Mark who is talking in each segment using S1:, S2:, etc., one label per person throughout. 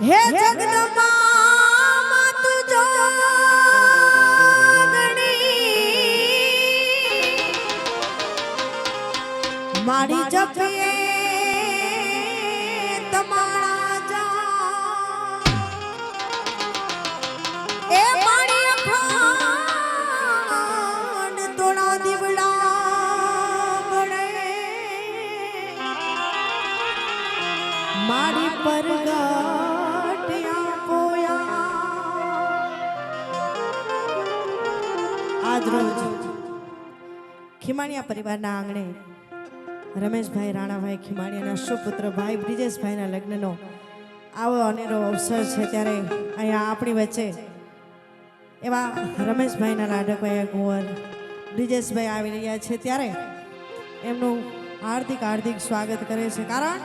S1: હે જગદંબા જોગણી મારી જપે આજ રોજ ખીમાણિયા પરિવારના આંગણે રમેશભાઈ રાણાભાઈ ખીમાણીયાના સુપુત્ર ભાઈ બ્રિજેશભાઈના લગ્નનો આવો અનેરો અવસર છે ત્યારે અહીંયા આપણી વચ્ચે એવા રમેશભાઈના લાડકભાઈ કુંવર, બ્રિજેશભાઈ આવી રહ્યા છે ત્યારે એમનું હાર્દિક હાર્દિક સ્વાગત કરે છે. કારણ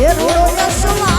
S1: એ રૂડો